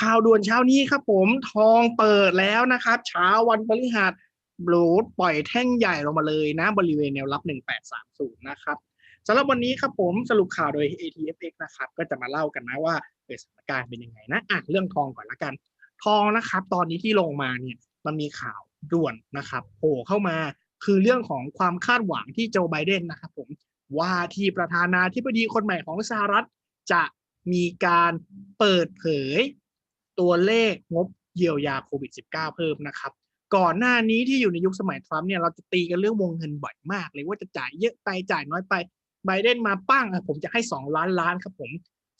ข่าวด่วนเช้านี้ครับผมทองเปิดแล้วนะครับเช้าวันพฤหัสบลูดปล่อยแท่งใหญ่ลงมาเลยนะบริเวณแนวรับ 1830 นะครับสำหรับวันนี้ครับผมสรุปข่าวโดย ATFX นะครับ ก็จะมาเล่ากันนะว่าเกิดสถานการณ์เป็นยังไงนะอะเรื่องทองก่อนละกัน ทองนะครับ ตอนนี้ที่ลงมาเนี่ยมันมีข่าวด่วนนะครับโผล่เข้ามาคือเรื่องของความคาดหวังที่โจไบเดนนะครับผมว่าที่ประธานาธิบดีคนใหม่ของสหรัฐจะมีการเปิดเผย ตัวเลขงบเยียวยาโควิด -19 เพิ่มนะครับ ก่อนหน้านี้ที่อยู่ในยุคสมัยทรัมป์เนี่ยเราจะตีกันเรื่องวงเงินบ่อยมากเลยว่าจะจ่ายเยอะไปจ่ายน้อยไปไบเดนมาปั้งอะผมจะให้ 2 ล้านล้านครับผม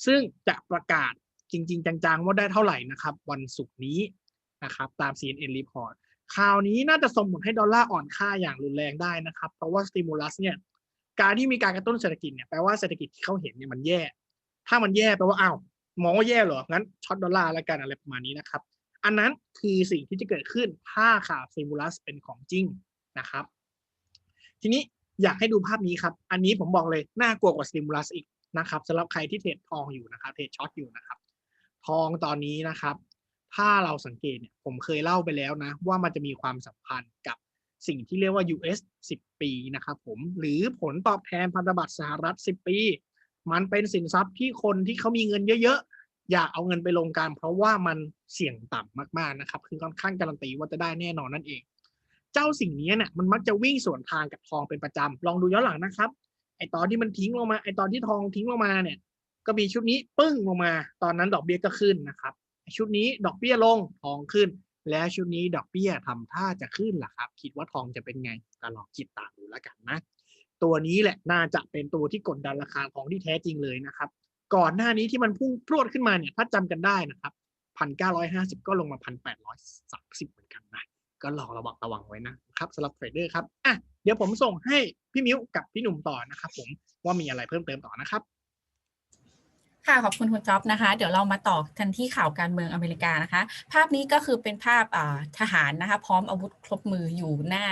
ซึ่งจะประกาศจริง ๆ จัง ๆ ว่าได้เท่าไหร่นะครับ วันศุกร์นี้นะครับตาม CNN report ข่าวนี้น่าจะส่งผลให้ดอลลาร์อ่อนค่าอย่างรุนแรงได้นะครับ เพราะว่าสติมูลัสเนี่ยการที่มีการกระตุ้นเศรษฐกิจเนี่ยแปลว่าเศรษฐกิจที่เขาเห็นเนี่ยมันแย่ ถ้ามันแย่แปลว่าอ้าว มองว่าแย่เหรอ งั้นช็อตดอลลาร์แล้วกันอะไรประมาณนี้นะครับ อันนั้นคือสิ่งที่จะเกิดขึ้นถ้าข่าวสติมูลัสเป็นของจริงนะครับ ทีนี้อยากให้ดูภาพนี้ครับ อันนี้ผมบอกเลยน่ากลัวกว่าสติมูลัสอีกนะครับสำหรับใครที่เทรดทองอยู่นะครับ เทรดช็อตอยู่นะครับ ทองตอนนี้นะครับ ถ้าเราสังเกตเนี่ยผมเคยเล่าไปแล้วนะ ว่ามันจะมีความสัมพันธ์กับสิ่งที่เรียกว่า US 10 ปีนะครับผมหรือผลตอบแทนพันธบัตรสหรัฐ 10 ปี มันเป็นสินทรัพย์ที่คนที่เขามีเงินเยอะ อย่าเอาเงินไปลงกันเพราะว่ามันเสี่ยงต่ำมากๆนะครับ คือค่อนข้างการันตีว่าจะได้แน่นอนนั่นเอง เจ้าสิ่งนี้เนี่ยมันมักจะวิ่งสวนทางกับทองเป็นประจำลองดูย้อนหลังนะครับ ไอตอนที่มันทิ้งลงมาไอตอนที่ทองทิ้งลงมาเนี่ย ก็มีชุดนี้ปึ้งลงมา ตอนนั้นดอกเบี้ยก็ขึ้นนะครับชุดนี้ดอกเบี้ยลงทองขึ้น แล้วชุดนี้ดอกเบี้ยทำท่าจะขึ้นล่ะครับ คิดว่าทองจะเป็นไงก็ลองคิดตามดูแล้วกันนะ ตัวนี้แหละน่าจะเป็นตัวที่กดดันราคาทองที่แท้จริงเลยนะครับ ก่อนหน้านี้ที่มันพุ่งพรวดขึ้นมาเนี่ยถ้าจำกันได้นะครับพันเก้าร้อยห้าสิบก็ลงมาพันแปดร้อยสามสิบเหมือนกันนะก็ลองระวังระวังไว้นะครับสำหรับเทรดเดอร์ครับอะเดี๋ยวผมส่งให้พี่มิ้วกับพี่หนุ่มต่อนะครับ ผมว่ามีอะไรเพิ่มเติมต่อนะครับค่ะขอบคุณคุณจ๊อบนะคะ เดี๋ยวเรามาต่อกันที่ข่าวการเมืองอเมริกานะคะ ภาพนี้ก็คือเป็นภาพทหารนะคะ พร้อมอาวุธครบมืออยู่หน้า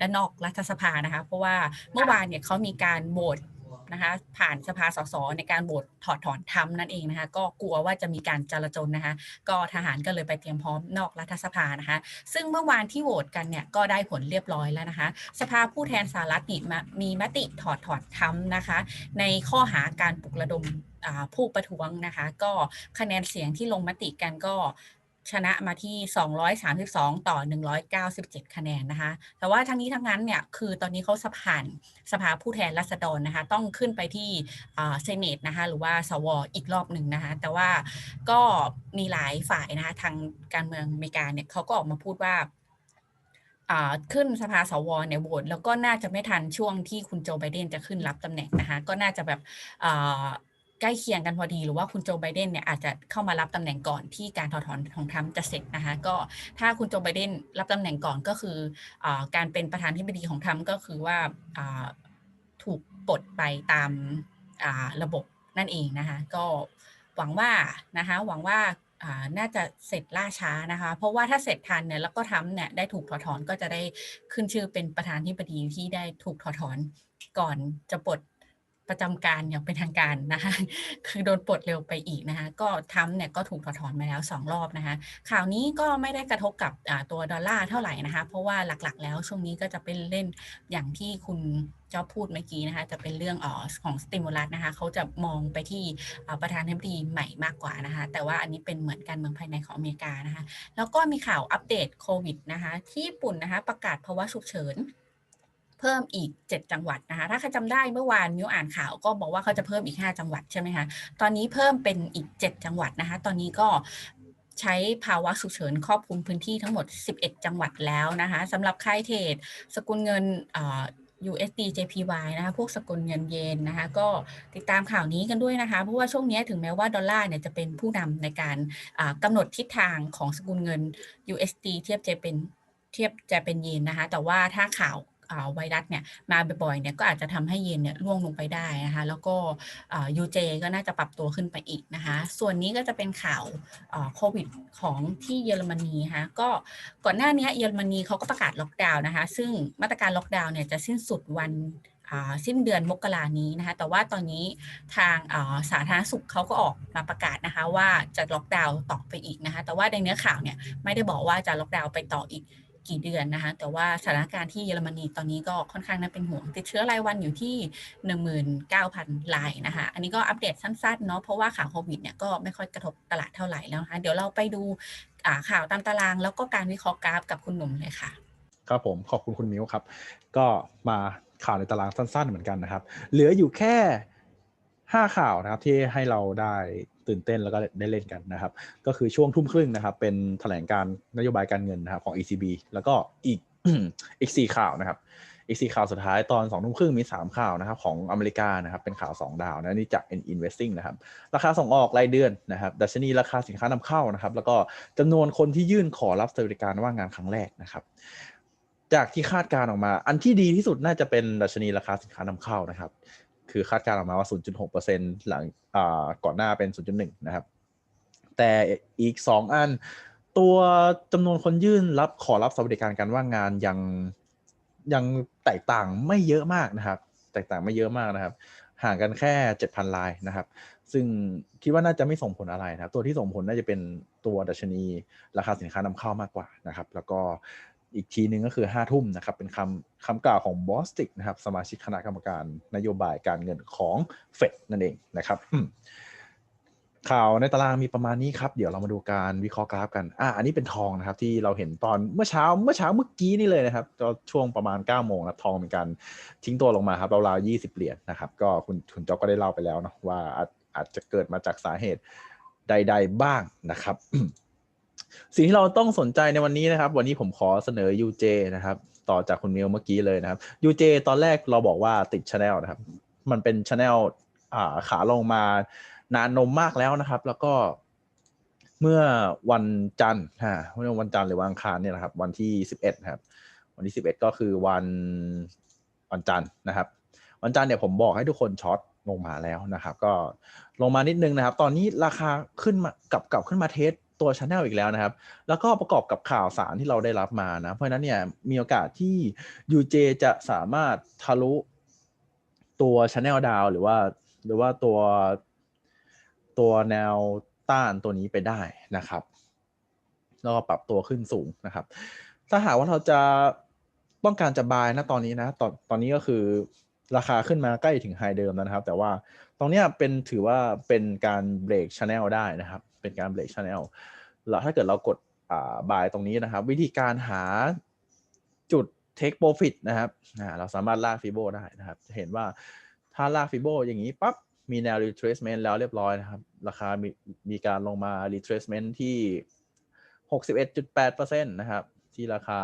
ด้านนอกรัฐสภานะคะ เพราะว่าเมื่อวานเนี่ยเขามีการโหวต นะคะผ่านสภาสสในการโหวตถอดถอนทำนั่นเองนะคะก็กลัวว่าจะมีการจลาจลนะคะ ก็ทหารก็เลยไปเตรียมพร้อมนอกรัฐสภานะคะ ซึ่งเมื่อวานที่โหวตกันเนี่ยก็ได้ผลเรียบร้อยแล้วนะคะ สภาผู้แทนสหรัฐมีมติถอดถอนทำนะคะ ในข้อหาการปลุกระดมผู้ประท้วงนะคะ ก็คะแนนเสียงที่ลงมติกันก็ ชนะมาที่ 232 ต่อ 197 คะแนนนะคะ แต่ว่าทั้งนี้ทั้งนั้นเนี่ย คือตอนนี้เขาสภานสภาผู้แทนราษฎรนะคะ ต้องขึ้นไปที่เซเนตนะคะ หรือว่าสวอีกรอบหนึ่งนะคะ แต่ว่าก็มีหลายฝ่ายนะคะ ทางการเมืองอเมริกาเนี่ยเขาก็ออกมาพูดว่าขึ้นสภาสวเนี่ยโหวตแล้วก็น่าจะไม่ทันช่วงที่คุณโจไบเดนจะขึ้นรับตำแหน่งนะคะ ก็น่าจะแบบ ใกล้เคียงกันพอดี หรือว่าคุณโจไบเดนเนี่ยอาจจะเข้ามารับตำแหน่งก่อนที่การถอดถอนของทรัมป์จะเสร็จนะคะ ก็ถ้าคุณโจไบเดนรับตำแหน่งก่อนก็คืออการเป็นประธานที่บดีของทรัมป์ก็คือว่าถูกปลดไปตามระบบนั่นเองนะคะ ก็หวังว่านะคะหวังว่าน่าจะเสร็จล่าช้านะคะ เพราะว่าถ้าเสร็จทันเนี่ยแล้วก็ทำเนี่ยได้ถูกถอดถอนก็จะได้ขึ้นชื่อเป็นประธานที่บดีที่ได้ถูกถอดถอนก่อนจะปลด ประจำการอย่างเป็นทางการนะคะ คือโดนปลดเร็วไปอีกนะคะ ก็ทำเนี่ยก็ถูกถอดถอนมาแล้ว 2 รอบนะคะ ข่าวนี้ก็ไม่ได้กระทบกับตัวดอลลาร์เท่าไหร่นะคะ เพราะว่าหลักๆ แล้วช่วงนี้ก็จะเป็นเล่นอย่างที่คุณจอบพูดเมื่อกี้นะคะ จะเป็นเรื่องอของสติมูลัสนะคะ เขาจะมองไปที่ประธานาธิบดีใหม่มากกว่านะคะ แต่ว่าอันนี้เป็นเหมือนการเมืองภายในของอเมริกานะคะ แล้วก็มีข่าวอัปเดตโควิดนะคะ ที่ญี่ปุ่นนะคะประกาศภาวะฉุกเฉิน พิ่มอีก 7 จังหวัดนะคะ ถ้าใครจำได้เมื่อวานมิวอ่านข่าวก็บอกว่าเขาจะเพิ่มอีก 5 จังหวัดใช่ไหมคะ ตอนนี้เพิ่มเป็นอีก 7 จังหวัดนะคะ ตอนนี้ก็ใช้ภาวะฉุกเฉินครอบคลุมพื้นที่ทั้งหมด 11 จังหวัดแล้วนะคะสำหรับค่ายเทรดสกุลเงิน USD JPY นะคะ พวกสกุลเงินเยนนะคะ ก็ติดตามข่าวนี้กันด้วยนะคะ เพราะว่าช่วงนี้ถึงแม้ว่าดอลลาร์เนี่ยจะเป็นผู้นำในการกำหนดทิศทางของสกุลเงิน USD เทียบจะเป็นเทียบจะเป็นเยนนะคะ แต่ว่าถ้าข่าว ไวรัสเนี่ยมาบ่อยๆเนี่ยก็อาจจะทำให้เยนเนี่ยร่วงลงไปได้นะคะแล้วก็ยูเจก็น่าจะปรับตัวขึ้นไปอีกนะคะส่วนนี้ก็จะเป็นข่าวโควิดของที่เยอรมนีนะคะก็ก่อนหน้านี้เยอรมนีเขาก็ประกาศล็อกดาวน์นะคะซึ่งมาตรการล็อกดาวน์เนี่ยจะสิ้นสุดวันสิ้นเดือนมกรานี้นะคะ แต่ว่าตอนนี้ทางสาธารณสุขเขาก็ออกมาประกาศนะคะ ว่าจะล็อกดาวน์ต่อไปอีกนะคะ แต่ว่าในเนื้อข่าวเนี่ยไม่ได้บอกว่าจะล็อกดาวน์ไปต่ออีก กี่เดือนนะคะ แต่ว่าสถานการณ์ที่เยอรมนีตอนนี้ก็ค่อนข้างน่าเป็นห่วง ติดเชื้อรายวันอยู่ที่ 19,000รายนะคะ อันนี้ก็อัปเดตสั้นๆเนาะ เพราะว่าข่าวโควิดเนี่ยก็ไม่ค่อยกระทบตลาดเท่าไหร่แล้วนะคะ เดี๋ยวเราไปดูข่าวตามตาราง แล้วก็การวิเคราะห์กราฟกับคุณหนุ่มเลยค่ะ ครับผม ขอบคุณคุณมิ้วครับ ก็มาข่าวในตารางสั้น ๆ เหมือนกันนะครับ เหลืออยู่แค่ 5ข่าวนะครับที่ให้เราได้ตื่นเต้นแล้วก็ได้เล่นกันนะครับ ก็คือช่วงทุ่มครึ่งนะครับ เป็นแถลงการนโยบายการเงินนะครับของ ECB แล้วก็อีกอีกสี่ข่าวนะครับ อีกสี่ข่าวสุดท้ายตอน2องทุ่มครึ่งมี3ข่าวนะครับของอเมริกานะครับเป็นข่าว2ดาวนะนี่จาก Investing นะครับราคาส่งออกรายเดือนนะครับดัชนีราคาสินค้านำเข้านะครับ แล้วก็จำนวนคนที่ยื่นขอรับสวัสดิการว่างงานครั้งแรกนะครับจากที่คาดการณ์ออกมา อันที่ดีที่สุดน่าจะเป็นดัชนีราคาสินค้านำเข้านะครับ คือคาดการณ์ออกมาว่า 0.6%หลังอ่าก่อนหน้าเป็น 0.1 นะครับ แต่อีก 2 อัน ตัวจำนวนคนยื่นรับขอรับสวัสดิการการว่างงานยังยังแตกต่างไม่เยอะมากนะครับ แตกต่างไม่เยอะมากนะครับ ห่างกันแค่ 7,000 ลายนะครับ ซึ่งคิดว่าน่าจะไม่ส่งผลอะไรนะครับ ตัวที่ส่งผลน่าจะเป็นตัวดัชนี ราคาสินค้านำเข้ามากกว่านะครับ แล้วก็ อีกทีหนึ่งก็คือ5ทุ่มนะครับ เป็นคำคำกล่าวของบอสติกนะครับ สมาชิกคณะกรรมการนโยบายการเงินของเฟดนั่นเองนะครับข่าวในตารางมีประมาณนี้ครับ เดี๋ยวเรามาดูการวิเคราะห์กราฟกัน อ่าอันนี้เป็นทองนะครับ ที่เราเห็นตอนเมื่อเช้าเมื่อเช้าเมื่อกี้นี่เลยนะครับก็ช่วงประมาณ9ก้าโมงนะทองเป็นการทิ้งตัวลงมาครับราวๆยี่สิบเหรียญนะครับ ก็คุณคุณจ๊อกก็ได้เล่าไปแล้วเนาะว่าอาจอาจจะเกิดมาจากสาเหตุใด ๆ บ้างนะครับ สิ่งที่เราต้องสนใจในวันนี้นะครับ วันนี้ผมขอเสนอ UJ นะครับ ต่อจากคุณมิวเมื่อกี้เลยนะครับ UJ ตอนแรกเราบอกว่าติดช n แนลนะครับ มันเป็นช n แนลขาลงมานานนมมากแล้วนะครับ แล้วก็เมื่อวันจันทร์ฮะเมื่อวันจันทร์หรือวันอังคารเนี่ยนะครับ วันที่11นะครับ วันที่11ก็คือวันวันจันทร์นะครับ วันจันทร์เนี่ยผมบอกให้ทุกคนช็อตลงมาแล้วนะครับ ก็ลงมานิดนึงนะครับ ตอนนี้ราคาขึ้นมากลับกลับขึ้นมาเทส ตัวช anel อีกแล้วนะครับ แล้วก็ประกอบกับข่าวสารที่เราได้รับมานะ เพราะนั้นเนี่ยมีโอกาสที่ UJ จะสามารถทะลุตัวช anel ดาวหรือว่า หรือว่าตัวตัวแนวต้านตัวนี้ไปได้นะครับ แล้วก็ปรับตัวขึ้นสูงนะครับ ถ้าหากว่าเราจะต้องการจะบายนะตอนนี้นะ ตอนตอนนี้ก็คือราคาขึ้นมาใกล้ถึงไฮเดิมแล้วนะครับ แต่ว่าตรงนี้เป็นถือว่าเป็นการเบรกช anel ได้นะครับ เป็นการเบรกช anel แล้วถ้าเกิดเรากดอ่าบายตรงนี้นะครับ วิธีการหาจุด take profit นะครับเราสามารถลากฟิโบได้นะครับ จะเห็นว่าถ้าลากฟิโบอย่างนี้ปั๊บมีแนว retracement แล้วเรียบร้อยนะครับ ราคามีมีการลงมา retracement ที่ 61.8%นะครับ ที่ราคา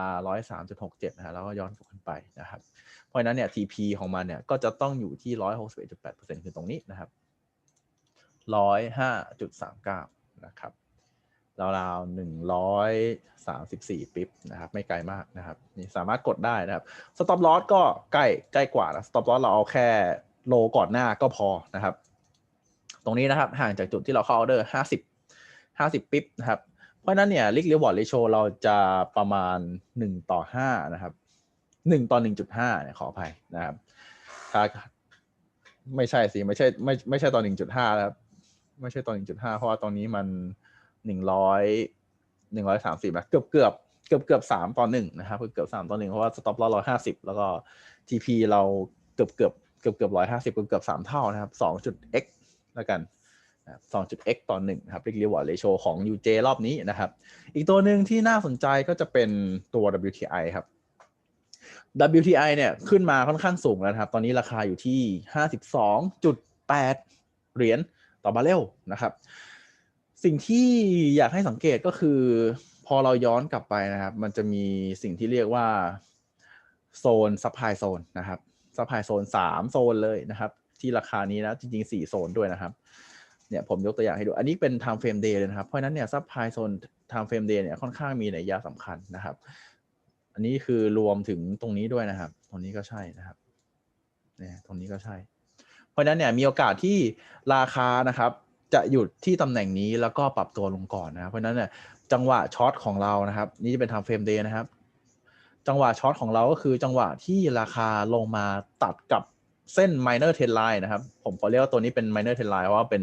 103.67นะฮะแล้วก็ย้อนกลับขึ้นไปนะครับ เพราะฉะนั้นเนี่ย TP ของมันเนี่ย ก็จะต้องอยู่ที่ 161.8%คือตรงนี้นะครับ 105.39 นะครับราวๆ134ปิ๊บนะครับ ไม่ไกลมากนะครับ นี่สามารถกดได้นะครับ stop loss ก็ใกล้ใกล้กว่านะ stop loss เราเอาแค่โลก่อนหน้าก็พอนะครับ ตรงนี้นะครับห่างจากจุดที่เราเข้าออเดอร์50 50ปิ๊บนะครับ เพราะนั้นเนี่ย risk reward ratio เราจะประมาณ1ต่อ5นะครับ1ต่อ1.5เนี่ยขออภัยนะครับถ้าไม่ใช่สิไม่ใช่ไม่ไม่ใช่ต่อ1.5แล้วครับ ไม่ใช่ต่อ1.5เพราะว่าตอนนี้มัน100 130นะเกือบเกือบเกือบเกือบ3ต่อ1นะครับเกือบ3ต่อ1เพราะว่า stop loss 150แล้วก็ TP เราเกือบเกือบเกือบเกือบ150เกือบเกือบ3เท่านะครับ2 x แล้วกัน 2.x ต่อ1นะครับ Risk Reward Ratio ของ UJ รอบนี้นะครับ อีกตัวหนึ่งที่น่าสนใจก็จะเป็นตัว WTI ครับ WTI เนี่ยขึ้นมาค่อนข้างสูงแล้วนะครับ ตอนนี้ราคาอยู่ที่ 52.8 เหรียญ ต่อบาร์เรลนะครับ สิ่งที่อยากให้สังเกตก็คือ พอเราย้อนกลับไปนะครับ มันจะมีสิ่งที่เรียกว่าโซนซัพพลายโซนนะครับซัพพลายโซน3โซนเลยนะครับ ที่ราคานี้นะจริงๆ4โซนด้วยนะครับเนี่ยผมยกตัวอย่างให้ดู อันนี้เป็น time frame day เลยนะครับ เพราะนั้นเนี่ยซับไพโซน time frame day เนี่ยค่อนข้างมีนัยยะสำคัญนะครับ อันนี้คือรวมถึงตรงนี้ด้วยนะครับ ตรงนี้ก็ใช่นะครับ เนี่ย ตรงนี้ก็ใช่ ราะนั้นเนี่ยมีโอกาสที่ราคานะครับจะหยุดที่ตำแหน่งนี้แล้วก็ปรับตัวลงก่อนนะครับเพราะนั้นเนี่ยจังหวะช็อตของเรานะครับ นี่จะเป็น time frame day นะครับ จังหวะช็อตของเราก็คือจังหวะที่ราคาลงมาตัดกับเส้น minor trend line นะครับ ผมขอเรียกว่าตัวนี้เป็น minor trend line เพราะว่าเป็น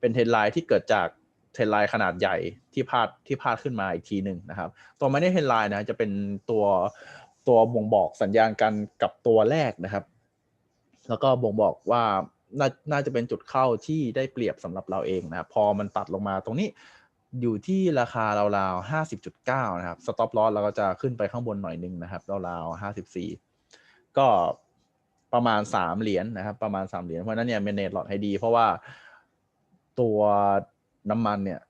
เป็นเทรนไลน์ที่เกิดจากเทรนไลน์ขนาดใหญ่ที่พาดที่พาดขึ้นมาอีกทีหนึ่งนะครับ ตัว minor trend line นะจะเป็นตัวตัวบ่งบอกสัญญาณกันกับตัวแรกนะครับ แล้วก็บ่งบอกว่าน่าน่าจะเป็นจุดเข้าที่ได้เปรียบสำหรับเราเองนะพอมันตัดลงมาตรงนี้อยู่ที่ราคาราวๆห้าสิบจุดเก้านะครับสต็อปลอสเราก็จะขึ้นไปข้างบนหน่อยหนึงนะครับราวๆห้าสิบสี่ก็ประมาณสามเหรียญนะครับ ประมาณสามเหรียญเพราะนั้นเนี่ยเมนเนจหลอดให้ดี เพราะว่าตัวน้ำมันเนี่ย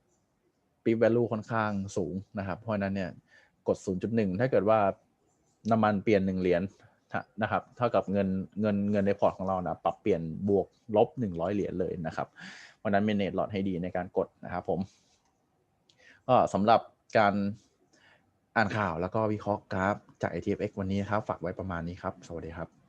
ปีแวลูค่อนข้างสูงนะครับ เพราะฉะนั้นเนี่ยกด 0.1 ถ้าเกิดว่าน้ำมันเปลี่ยนหนึ่งเหรียญ นะครับเท่ากับเงินเงินเงินในพอร์ตของเรานะปรับเปลี่ยนบวกลบหนึ่งร้อยเหรียญเลยนะครับวันนั้นเมนเนจหลอดให้ดีในการกดนะครับผมก็สำหรับการอ่านข่าวแล้วก็วิเคราะห์กราฟจาก ATFX วันนี้นะครับ ฝากไว้ประมาณนี้ครับ สวัสดีครับ